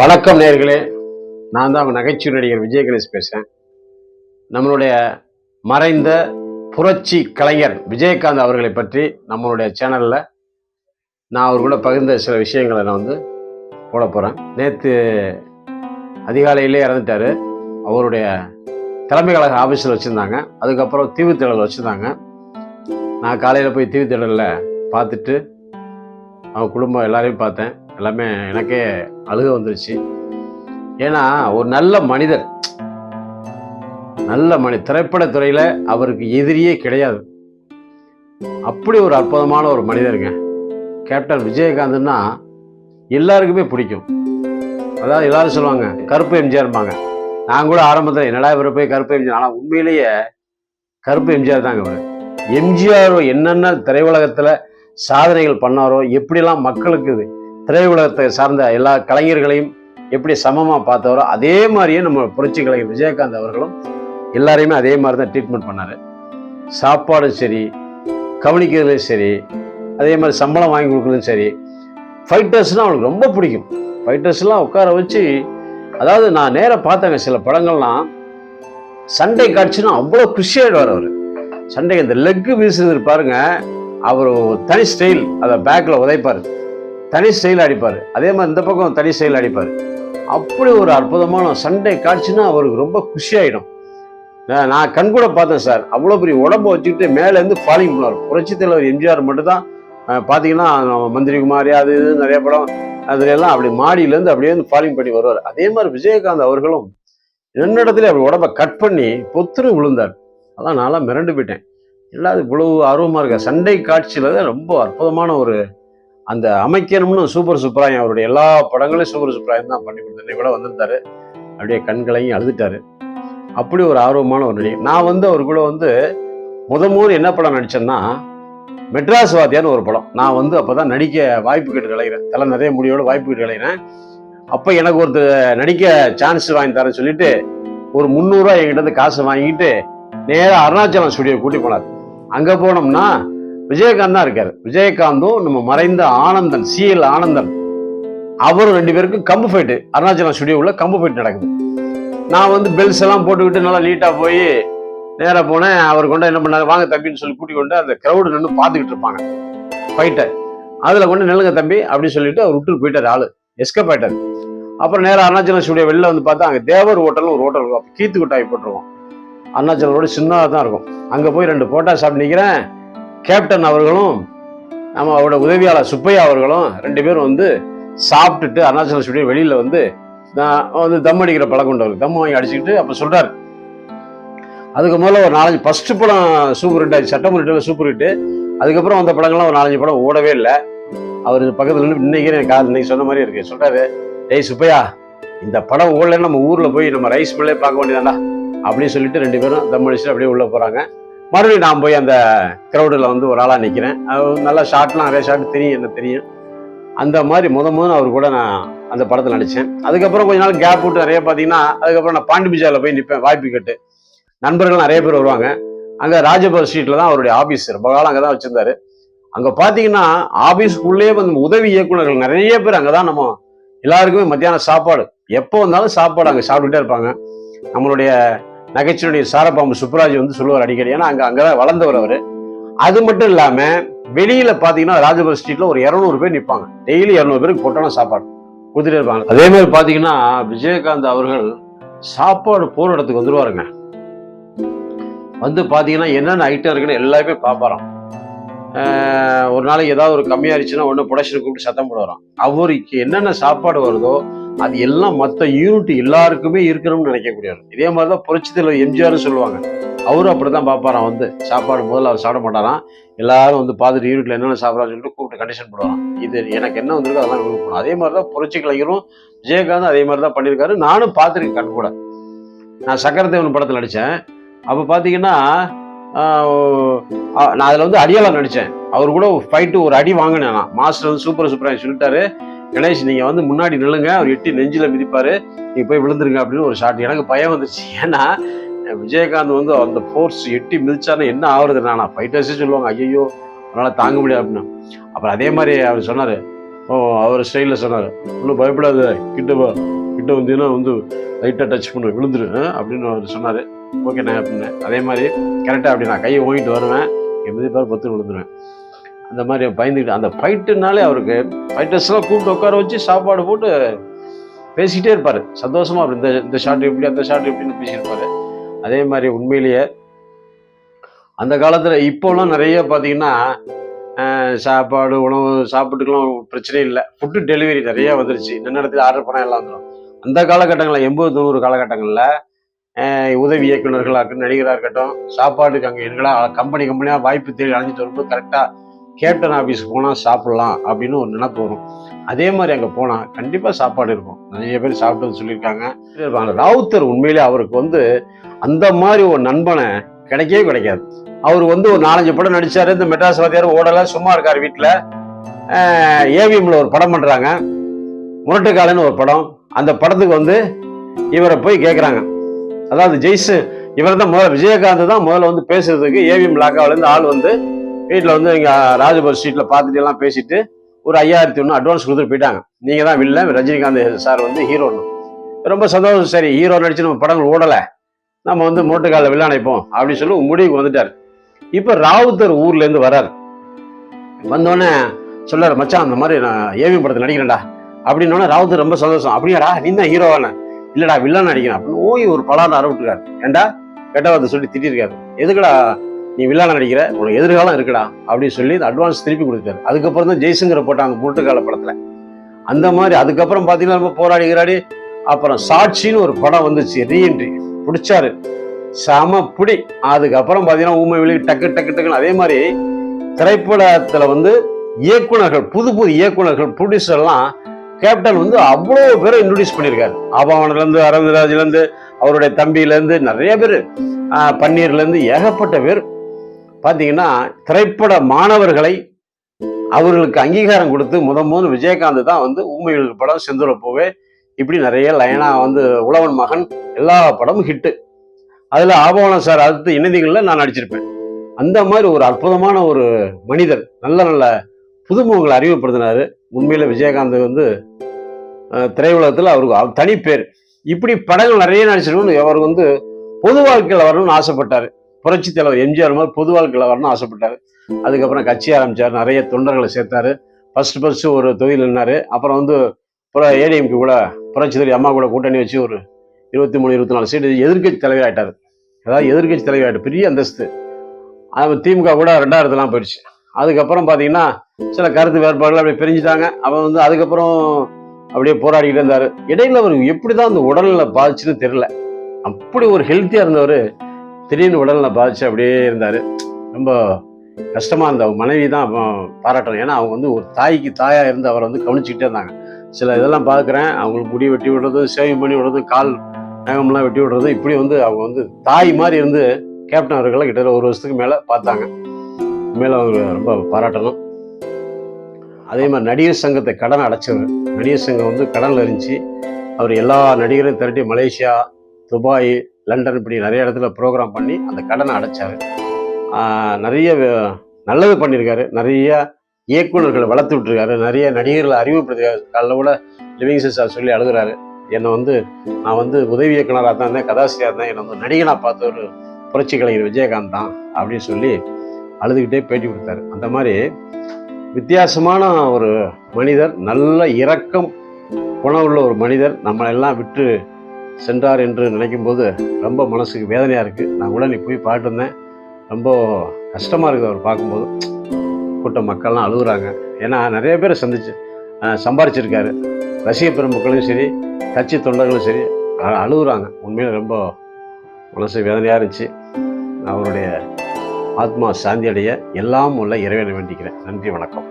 வணக்கம் நேர்களே நான் தான் நகைச்சுவை நடிகர் விஜய் கணேஷ் பேசுகிறேன் நம்மளுடைய மறைந்த புரட்சி கலைஞர் விஜயகாந்த் அவர்களை பற்றி நம்மளுடைய சேனலில் நான் அவர் கூட பகிர்ந்த சில விஷயங்களை நான் வந்து போட போகிறேன் நேற்று அதிகாலையிலே இறந்துட்டார். அவருடைய தலைமை கழக ஆஃபீஸில் வச்சுருந்தாங்க. அதுக்கப்புறம் தீவு தேடல் வச்சுருந்தாங்க. நான் காலையில் போய் தீவு தேடலில் பார்த்துட்டு அவங்க குடும்பம் எல்லாரையும் பார்த்தேன். எல்லாமே எனக்கே அழுக வந்துருச்சு. ஏன்னா ஒரு நல்ல மனிதர் நல்ல மனி திரைப்படத்துறையில் அவருக்கு எதிரியே கிடையாது. அப்படி ஒரு அற்புதமான ஒரு மனிதருங்க. கேப்டன் விஜயகாந்த்னா எல்லாருக்குமே பிடிக்கும். அதாவது எல்லாரும் சொல்லுவாங்க கருப்பு எம்ஜிஆர்பாங்க நான் கூட ஆரம்பத்தில் என்னடா இவரை போய் கருப்பு எம்ஜிஆர் ஆனால் உண்மையிலேயே கருப்பு எம்ஜிஆர் தாங்க இவர். எம்ஜிஆர் என்னென்ன திரையுலகத்தில் சாதனைகள் பண்ணாரோ எப்படிலாம் மக்களுக்கு இது திரையுலகத்தை சார்ந்த எல்லா கலைஞர்களையும் எப்படி சமமாக பார்த்தவரோ அதே மாதிரியே நம்ம புரட்சி கலைஞர் விஜயகாந்த் அவர்களும் எல்லாரையுமே அதே மாதிரி தான் ட்ரீட்மெண்ட் பண்ணார். சாப்பாடும் சரி கவனிக்கிறதுலையும் சரி அதே மாதிரி சம்பளம் வாங்கி கொடுக்குறதும் சரி. ஃபைட்டர்ஸ்னால் அவனுக்கு ரொம்ப பிடிக்கும். ஃபைட்டர்ஸ்லாம் உட்கார வச்சு அதாவது நான் நேராக பார்த்தேங்க சில படங்கள்லாம். சண்டை காட்சினா அவ்வளோ குஷியாயிடுவார் அவர். சண்டை இந்த லெக்கு வீசுறது பாருங்க அவர் தனி ஸ்டைல் அதை பேக்கில் உதைப்பார். தனி ஸ்டைல் அடிப்பார். அதே மாதிரி இந்த பக்கம் தனி ஸ்டைல் அடிப்பார். அப்படி ஒரு அற்புதமான சண்டை காட்சினா அவருக்கு ரொம்ப குஷியாயிடும். நான் கண் கூட பார்த்தேன் சார். அவ்வளோ பெரிய உடம்ப வச்சுக்கிட்டு மேலேருந்து ஃபாலிங் பண்ணுவார் புரட்சி தலைவர் எம்ஜிஆர் மட்டும்தான் பார்த்தீங்கன்னா மந்திரி குமாரி அது இது நிறைய படம் அதுல எல்லாம் அப்படி மாடியிலேருந்து அப்படியே வந்து ஃபாலிங் பண்ணி வருவார். அதே மாதிரி விஜயகாந்த் அவர்களும் என்னிடத்துல அப்படி உடம்ப கட் பண்ணி பொத்துரு விழுந்தார். அதான் நான்லாம் மிரண்டு போயிட்டேன். எல்லாம் இவ்வளவு ஆர்வமாக இருக்க? சண்டை காட்சியில் தான் ரொம்ப அற்புதமான ஒரு அந்த அமைக்கணும்னு சூப்பர் சுப்ராயம் அவருடைய எல்லா படங்களையும் சூப்பர் சுப்ராயம் தான் பண்ணி கொடுத்தேன் கூட வந்திருந்தாரு. அப்படியே கண்களையும் அழுதுட்டாரு. அப்படி ஒரு ஆர்வமான ஒரு நடிகை நான் வந்து அவர் கூட வந்து முத முதல் என்ன படம் நடித்தேன்னா மெட்ராஸ் வாத்தியான்னு ஒரு படம். நான் வந்து அப்போ தான் நடிக்க வாய்ப்பு கேட்டு கலைகிறேன் தலை நிறைய முடியோட வாய்ப்பு கேட்டு கலைகிறேன் அப்போ எனக்கு ஒருத்தர் நடிக்க சான்ஸ் வாங்கி தரேன்னு சொல்லிட்டு ஒரு முந்நூறுரூவா என்கிட்ட காசு வாங்கிட்டு நேராக அருணாச்சலம் ஸ்டுடியோ கூட்டி போனார். அங்கே போனோம்னா விஜயகாந்த் தான் இருக்காரு. விஜயகாந்தும் நம்ம மறைந்த ஆனந்தன் சிஎல் ஆனந்தன். அவரும் ரெண்டு பேருக்கும் கம்பு ஃபைட்டு அருணாச்சலம் ஸ்டுடியோவில் கம்பு ஃபைட் நடக்குது. நான் வந்து பெல்ஸ் எல்லாம் போட்டுக்கிட்டு நல்லா நீட்டாக போய் நேராக போனேன். அவர் கொண்டு என்ன பண்ணாரு? வாங்க தம்பின்னு சொல்லி கூட்டி கொண்டு அந்த க்ரௌடு நின்று பார்த்துக்கிட்டு இருப்பாங்க. ஃபைட்டை அதில் கொண்டு நில்லுங்க தம்பி அப்படின்னு சொல்லிட்டு அவர் விட்டு போயிட்டார் ஆள். எஸ்கப் ஆயிட்டார். அப்புறம் நேராக அருணாச்சலம் ஸ்டுடியோ வெளில வந்து பார்த்தா அங்கே தேவர் ஹோட்டல்னு ஒரு ஹோட்டல் இருக்கும். அப்போ கீத்து கொட்டாய் போட்டிருக்கோம். அருணாச்சலம் ரோடு சின்னதாக தான் இருக்கும். அங்கே போய் ரெண்டு போட்டா சாப்பிட்டு நிற்கிறேன் கேப்டன் அவர்களும் நம்ம அவரோட உதவியாளர் சுப்பையா அவர்களும் ரெண்டு பேரும் வந்து சாப்பிட்டுட்டு அருணாச்சல ஸ்டுடியோ வெளியில் வந்து நான் வந்து தம் அடிக்கிற பழக்கம் உண்டு தம் வாங்கி அடிச்சுக்கிட்டு அப்போ சொல்கிறார் அதுக்கு முதல்ல ஒரு நாலஞ்சு ஃபஸ்ட்டு படம் சூப்பர் ஹிட் ஆச்சு சட்டம் ஹிட் சூப்பர் ஹிட்டு அதுக்கப்புறம் வந்த படங்கள்லாம் ஒரு நாலஞ்சு படம் ஓடவே இல்லை. அவர் பக்கத்தில் நின்று இன்னைக்கு எனக்கு காது இன்னைக்கு சொன்ன மாதிரி இருக்கு. சொல்கிறார் டேய் சுப்பையா இந்த படம் ஓடலன்னு நம்ம ஊரில் போய் நம்ம ரைஸ் மில்லே பார்க்க வேண்டியதாண்டா அப்படின்னு சொல்லிட்டு ரெண்டு பேரும் தம் அடிச்சுட்டு அப்படியே உள்ளே போகிறாங்க மறுபடியும் நான் போய் அந்த க்ரௌடில் வந்து ஒரு ஆளாக நிற்கிறேன் நல்லா ஷார்ட்லாம் நிறைய ஷார்ட் தெரியும் என்ன தெரியும். அந்த மாதிரி முத முதல் அவர் கூட நான் அந்த படத்தில் நடித்தேன் அதுக்கப்புறம் கொஞ்ச நாள் கேப் விட்டு நிறைய பார்த்தீங்கன்னா அதுக்கப்புறம் நான் பாண்டிபிஜாவில் போய் நிற்பேன் வாய்ப்பு கட்டு. நண்பர்கள் நிறைய பேர் வருவாங்க. அங்கே ராஜபுரம் ஸ்ட்ரீட்டில் தான் அவருடைய ஆஃபீஸ் ரொம்ப காலம் அங்கே தான் வச்சுருந்தாரு. அங்கே பார்த்தீங்கன்னா ஆஃபீஸ்க்குள்ளேயே வந்து உதவி இயக்குனர்கள் நிறைய பேர் அங்கே தான் நம்ம எல்லாருக்குமே மத்தியானம் சாப்பாடு. எப்போ வந்தாலும் சாப்பாடு அங்கே சாப்பிட்டுட்டே இருப்பாங்க. நம்மளுடைய நகைச்சுவையுடைய சாரபாம்பு சுப்ராஜ் வந்து சொல்லுவார் அடிக்கடி. ஏன்னா அங்கே அங்கே தான் வளர்ந்தவர் அவர். அது மட்டும் இல்லாமல் வெளியில பார்த்தீங்கன்னா ராஜபுரம் ஸ்ட்ரீட்ல ஒரு இரநூறு பேர் நிற்பாங்க டெய்லி இரநூறு பேருக்கு பொட்டான சாப்பாடு. கொடுத்துட்டே இருப்பாங்க அதே மாதிரி பார்த்தீங்கன்னா விஜயகாந்த் அவர்கள் சாப்பாடு போகிற இடத்துக்கு வந்துருவாருங்க. வந்து பார்த்தீங்கன்னா என்னென்ன ஐட்டம் இருக்குன்னு எல்லாமே பார்ப்பாராம் ஆஹ் ஒரு நாளைக்கு ஏதாவது ஒரு கம்மியாயிருச்சுன்னா ஒன்று ப்ரொடக்ஷன் கூப்பிட்டு சத்தம் போடுவாராம். அவருக்கு என்னென்ன சாப்பாடு வருதோ அது எல்லாம் மற்ற யூனிட் எல்லாருக்குமே இருக்கணும்னு நினைக்கக்கூடியவர். இதே மாதிரி தான் புரட்சி தலைவர் எம்ஜிஆர்னு சொல்லுவாங்க. அவரும் அப்படி தான் பார்ப்பாராம் வந்து சாப்பாடு முதல்ல அவர் சாப்பிட மாட்டாராம். எல்லாரும் வந்து பார்த்துட்டு யூனிட்ல என்னென்ன சாப்பிட்றான்னு சொல்லிட்டு கூப்பிட்டு கண்டிஷன் போடுவான் இது எனக்கு என்ன வந்திருக்கோ அதெல்லாம் இவருக்கு போகணும் அதே மாதிரி தான் புரட்சி கலைஞரும் விஜயகாந்த் அதே மாதிரி தான் பண்ணியிருக்காரு. நானும் பார்த்துருக்கேன் கண் கூட. நான் சக்கரதேவன் படத்தில் நடித்தேன் அப்போ பார்த்தீங்கன்னா நான் அதில் வந்து அடியாளம் நடித்தேன் அவர் கூட ஃபைட்டு ஒரு அடி வாங்கினேன் நான். மாஸ்டர் வந்து சூப்பர் சூப்பராக சொல்லிட்டாரு. கணேஷ் நீங்கள் வந்து முன்னாடி நில்லுங்க. அவர் எட்டி நெஞ்சில் மிதிப்பார். நீங்கள் போய் விழுந்துருங்க அப்படின்னு ஒரு ஷாட் எனக்கு பயம் வந்துச்சு ஏன்னா விஜயகாந்த் வந்து அந்த ஃபோர்ஸ் எட்டி மிதிச்சாருன்னா என்ன ஆகுறது? நான் ஃபைட்டர்ஸே சொல்லுவாங்க. ஐயோ அதனால் தாங்க முடியாது அப்படின்னு. அப்புறம் அதே மாதிரி அவர் சொன்னார். ஓ அவர் ஸ்டைலில் சொன்னார். ஒன்றும் பயப்படாத. கிட்ட வா. கிட்ட வந்தீங்கன்னா வந்து லைட்டாக டச் பண்ணு. விழுந்துரு. அப்படின்னு அவர் சொன்னார். ஓகேண்ணே அப்படின்னு அதே மாதிரி கரெக்டாக அப்படி நான் கையை ஓங்கிட்டு வருவேன். என் பேர் பத்து விழுந்துருவேன். அந்த மாதிரி பயந்துக்கிட்டு அந்த ஃபைட்டுனாலே அவருக்கு ஃபைட்டர்ஸ்லாம் கூப்பிட்டு உட்கார வச்சு சாப்பாடு போட்டு பேசிக்கிட்டே இருப்பார். சந்தோஷமாக அவர் இந்த இந்த ஷாட் எப்படி அந்த ஷாட் எப்படின்னு பேசியிருப்பாரு. அதே மாதிரி உண்மையிலேயே அந்த காலத்தில் இப்போலாம் நிறைய பார்த்தீங்கன்னா சாப்பாடு உணவு சாப்பிட்டுக்கெல்லாம் பிரச்சனை இல்லை. ஃபுட்டு டெலிவரி நிறைய வந்துருச்சு. இந்த இடத்துல ஆர்டர் பண்ண எல்லாம் வந்துடும் அந்த காலகட்டங்களில் எண்பது தொண்ணூறு காலகட்டங்களில் உதவி இயக்குநர்களாக இருக்கட்டும் நடிகராக இருக்கட்டும் சாப்பாட்டுக்கு அங்கே எங்களா கம்பெனி கம்பெனியாக வாய்ப்பு தேடி அழைஞ்சிட்டு வரும்போது கரெக்டாக கேப்டன் ஆஃபீஸ்க்கு போனால் சாப்பிட்லாம் அப்படின்னு ஒரு நினைப்பு வரும். அதே மாதிரி அங்கே போனால் கண்டிப்பாக சாப்பாடு இருக்கும். நிறைய பேர் சாப்பிட்டு சொல்லியிருக்காங்க. ராவுத்தர் உண்மையிலே அவருக்கு வந்து அந்த மாதிரி ஒரு நண்பனை கிடைக்கவே கிடைக்காது. அவர் வந்து ஒரு நாலஞ்சு படம் நடித்தார் இந்த மெட்ராஸ் வாத்தியார் ஓடலை. சும்மா இருக்கார் வீட்டில் ஏவிஎம்ல ஒரு படம் பண்ணுறாங்க முரட்டுக்காலன்னு ஒரு படம். அந்த படத்துக்கு வந்து இவரை போய் கேட்குறாங்க அதாவது ஜெய்ஸ் இவர் தான் முதல்ல விஜயகாந்த் தான் முதல்ல வந்து பேசுறதுக்கு ஏவிஎம் லாக்காவிலேருந்து ஆள் வந்து வீட்டில் வந்து இங்கே ராஜபர் ஸ்ட்ரீட்டில் பார்த்துட்டு எல்லாம் பேசிட்டு ஒரு ஐயாயிரத்தி ஒன்று அட்வான்ஸ் கொடுத்துட்டு போயிட்டாங்க. நீங்கள் தான் வில்ல ரஜினிகாந்த் சார் வந்து ஹீரோன்னு ரொம்ப சந்தோஷம் சரி ஹீரோ நடிச்சு நம்ம படங்கள் ஓடலை. நம்ம வந்து மூட்டுக்காலில் வில்ல அணைப்போம் அப்படின்னு சொல்லி முடிவுக்கு வந்துட்டார். இப்போ ராவுத்தர் ஊர்லேருந்து வரார். வந்தோடனே சொல்லார் மச்சான் அந்த மாதிரி நான் ஏவி படத்தில் நடிக்கிறேன்டா. அப்படின்னோடனே ராவுத்தர் ரொம்ப சந்தோஷம். அப்படியாடா நீ தான் ஹீரோவான இல்லடா வில்லன் நடிக்கிறேன். அப்படின்னு ஓய் ஒரு பலான அறவிட்டுருக்காரு. ஏண்டா? கெட்டவாத சொல்லி திட்டிருக்காரு. எதுக்குடா நீ வில்லான நடிக்கிற உனக்கு எதிர்காலம் இருக்குடா அப்படின்னு சொல்லி அட்வான்ஸ் திருப்பி கொடுத்தாரு. அதுக்கப்புறம் தான் ஜெய்சங்கரை போட்டாங்க முட்டுக்கால படத்தில். அந்த மாதிரி அதுக்கப்புறம் பார்த்தீங்கன்னா ரொம்ப போராடி கிராடி அப்புறம் சாட்சின்னு ஒரு படம் வந்துச்சு ரீஎன்ட்ரி பிடிச்சாரு. செம பிடி. அதுக்கப்புறம் பார்த்தீங்கன்னா ஊமை வெளியே டக்கு டக்கு டக்குன்னு அதே மாதிரி திரைப்படத்தில் வந்து இயக்குனர்கள் புது புது இயக்குனர்கள் ப்ரொடியூசர்லாம் கேப்டன் வந்து அவ்வளோ பேரை இன்ட்ரடியூஸ் பண்ணியிருக்காரு. ஆபாவனிலேருந்து அரவிந்த்ராஜ்லேருந்து அவருடைய தம்பியிலேருந்து நிறைய பேர் பன்னீர்லேருந்து ஏகப்பட்ட பேர் பார்த்தீங்கன்னா திரைப்பட மாணவர்களை அவர்களுக்கு அங்கீகாரம் கொடுத்து முத முதல் விஜயகாந்த் தான் வந்து ஊமைகள் படம் செந்துர போவே இப்படி நிறைய லைனா வந்து உழவன் மகன் எல்லா படமும் ஹிட்டு அதில் ஆபவனம் சார் அடுத்து இணைந்திகளில் நான் நடிச்சிருப்பேன். அந்த மாதிரி ஒரு அற்புதமான ஒரு மனிதர் நல்ல நல்ல புதுமுகங்களை அறிமுகப்படுத்தினார். உண்மையில் விஜயகாந்த் வந்து திரையுலகத்தில் அவருக்கு தனிப்பேர். இப்படி படங்கள் நிறைய நடிச்சிருக்கணும் அவர் வந்து பொது வாழ்க்கையில் வரணும்னு ஆசைப்பட்டார். புரட்சி தலைவர் எம்ஜிஆர் மாதிரி பொது வாழ்க்கையில் வரணும்னு ஆசைப்பட்டார். அதுக்கப்புறம் கட்சி ஆரம்பிச்சார் நிறைய தொண்டர்களை சேர்த்தாரு. ஃபஸ்ட்டு ஃபஸ்ட்டு ஒரு தொழில் நின்னாரு. அப்புறம் வந்து அப்புறம் ஏடிஎம்க்கு கூட புரட்சி தலைவர் அம்மா கூட கூட்டணி வச்சு ஒரு இருபத்தி மூணு இருபத்தி நாலு சீட்டு எதிர்க்கட்சி தலைவர் ஆகிட்டார் அதாவது எதிர்கட்சி தலைவர் ஆயிட்டார் பெரிய அந்தஸ்து. அது திமுக கூட ரெண்டாயிரத்துலாம் போயிடுச்சு. அதுக்கப்புறம் பார்த்தீங்கன்னா சில கருத்து வேறுபாடுகள் அப்படியே பிரிஞ்சுட்டாங்க. அவன் வந்து அதுக்கப்புறம் அப்படியே போராடிக்கிட்டு இருந்தார். இடையில அவர் எப்படி தான் அந்த உடல்நல பாதிச்சுன்னு தெரில அப்படி ஒரு ஹெல்த்தியாக இருந்தவர் திடீர்னு உடல்நல பாதிச்சு அப்படியே இருந்தார். ரொம்ப கஷ்டமாக இருந்த மனைவி தான் பாராட்டணும் ஏன்னா அவங்க வந்து ஒரு தாய்க்கு தாயாக இருந்து அவரை வந்து கவனிச்சுக்கிட்டே இருந்தாங்க. சில இதெல்லாம் பார்க்குறேன். அவங்களுக்கு முடி வெட்டி விடுறது சேவிங் பண்ணி விடுறது கால் நகம்லாம் வெட்டி விடுறது இப்படி வந்து அவங்க வந்து தாய் மாதிரி இருந்து கேப்டன் அவர்களை கிட்டத்தட்ட ஒரு வருஷத்துக்கு மேலே பார்த்தாங்க. மேலே அவங்க ரொம்ப பாராட்டணும். அதே மாதிரி நடிகர் சங்கத்தை கடன் அடைச்சவர். நடிகர் சங்கம் வந்து கடனில் இருந்துச்சு. அவர் எல்லா நடிகரையும் திரட்டி மலேசியா துபாய் லண்டன் இப்படி நிறைய இடத்துல ப்ரோக்ராம் பண்ணி அந்த கடனை அடைச்சார். நிறைய நல்லது பண்ணியிருக்காரு நிறைய இயக்குனர்களை வளர்த்து விட்டுருக்காரு. நிறைய நடிகர்களை அறிமுகப்படுத்திருக்காரு. காலைல கூட லிவிங்ஸன் சார் சொல்லி அழுகுறாரு. என்னை வந்து நான் வந்து உதவி இயக்குனராக தான் இருந்தேன் கதாசிரியராக இருந்தேன் என்னை வந்து நடிகனாக பார்த்த ஒரு புரட்சி கலைஞர் விஜயகாந்த் தான் அப்படின்னு சொல்லி அழுதுகிட்டே பேட்டி கொடுத்தாரு. அந்த மாதிரி வித்தியாசமான ஒரு மனிதர் நல்ல இரக்கம் குணமுள்ள ஒரு மனிதர். நம்மளெல்லாம் விட்டு சென்றார் என்று நினைக்கும் போது ரொம்ப மனசுக்கு வேதனையாக இருக்குது நான் கூட நீ போய் பாட்டு வந்தேன் ரொம்ப கஷ்டமாக இருக்குது அவர் பார்க்கும்போது. கூட்ட மக்கள்லாம் அழுகுறாங்க. ஏன்னா நிறைய பேரை சந்திச்சு சம்பாரிச்சிருக்காரு. ரசிக பெருமக்களும் சரி கட்சி தொண்டர்களும் சரி அழுகுறாங்க. உண்மையில் ரொம்ப மனசு வேதனையாக இருந்துச்சு. அவருடைய ஆத்மா சாந்தி அடைய எல்லாம் உள்ள இறைவனை வேண்டிக்கிறேன். நன்றி வணக்கம்.